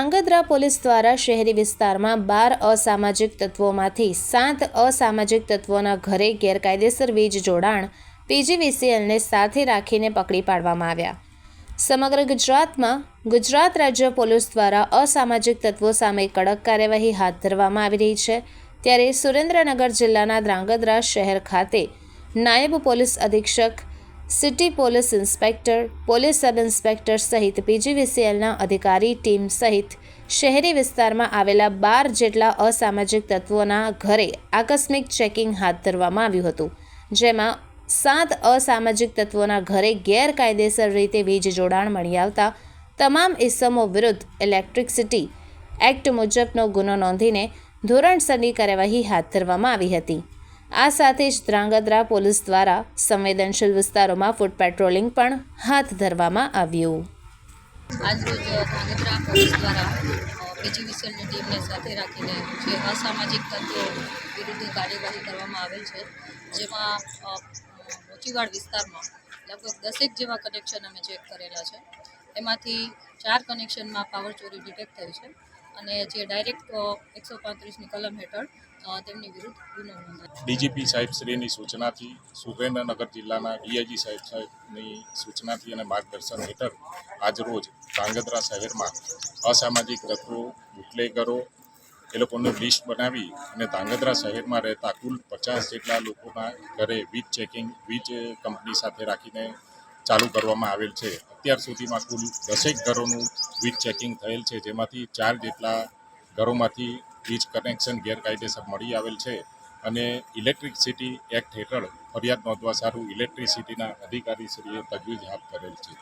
Dhrangadhra police દ્વારા શહેરી વિસ્તારમાં બાર અસામાજિક તત્વોમાંથી સાત અસામાજિક તત્વોના ઘરે ગેરકાયદેસર વીજ જોડાણ પીજીવીસીએલને સાથે રાખીને પકડી પાડવામાં આવ્યા. સમગ્ર ગુજરાતમાં ગુજરાત રાજ્ય પોલીસ દ્વારા અસામાજિક તત્વો સામે કડક કાર્યવાહી હાથ ધરવામાં આવી રહી છે. ત્યારે સુરેન્દ્રનગર જિલ્લાના ધ્રાંગધ્રા શહેર ખાતે નાયબ પોલીસ અધિક્ષક city police inspector, police sub inspector સહિત પીજીવીસીએલના અધિકારી ટીમ સહિત શહેરી વિસ્તારમાં આવેલા બાર જેટલા અસામાજિક તત્વોના ઘરે આકસ્મિક ચેકિંગ હાથ ધરવામાં આવ્યું હતું, જેમાં સાત અસામાજિક તત્વોના ઘરે ગેરકાયદેસર રીતે વીજ જોડાણ મળી આવતા તમામ ઇસમો વિરુદ્ધ ઇલેક્ટ્રિસિટી એક્ટ મુજબનો ગુનો નોંધીને ધોરણસરની કાર્યવાહી હાથ ધરવામાં આવી હતી. આ સાથે જ ધ્રાંગધ્રા પોલીસ દ્વારા સંવેદનશીલ વિસ્તારોમાં ફૂટ પેટ્રોલિંગ પણ હાથ ધરવામાં આવ્યું. આજરોજ ધ્રાંગધ્રા પોલીસ દ્વારા પીજીવીસીએલની ટીમને સાથે રાખીને જે અસામાજિક તત્વો વિરુદ્ધ કાર્યવાહી કરવામાં આવેલ છે, જેમાં મોચીવાડ વિસ્તારમાં લગભગ દસેક જેવા કનેક્શન અમે ચેક કરેલા છે. એમાંથી ચાર કનેક્શનમાં પાવર ચોરી ડિટેક્ટ થઈ છે. અને જે ડાયરેક્ટ એકસો પાંત્રીસની કલમ હેઠળ તેમની વિરુદ્ધ ગુનો નોંધાયો ડીજીપી સાહેબ શ્રીની સૂચનાથી સુરેન્દ્રનગર જિલ્લાના ડીઆઈજી સાહેબ સાહેબની સૂચનાથી અને માર્ગદર્શન હેઠળ આજરોજ ધ્રાંગધ્રા શહેરમાં અસામાજિક તત્વો, બુટલેગરો, એ લોકોનું લિસ્ટ બનાવી અને ધ્રાંગધ્રા શહેરમાં રહેતા કુલ પચાસ જેટલા લોકોના ઘરે વીજ ચેકિંગ, વીજ કંપની સાથે રાખીને ચાલુ કરવામાં આવેલ છે. અત્યાર સુધીમાં કુલ દસેક ઘરોનું વીજ ચેકિંગ થયેલ છે, જેમાંથી ચાર જેટલા ઘરોમાંથી વીજ કનેક્શન ગેરકાયદેસર મળી આવેલ છે અને ઇલેક્ટ્રિસિટી એક્ટ હેઠળ ફરિયાદ નોંધવા સારું ઇલેક્ટ્રિસિટીના અધિકારીશ્રીએ તજવીજ હાથ ધરેલ છે.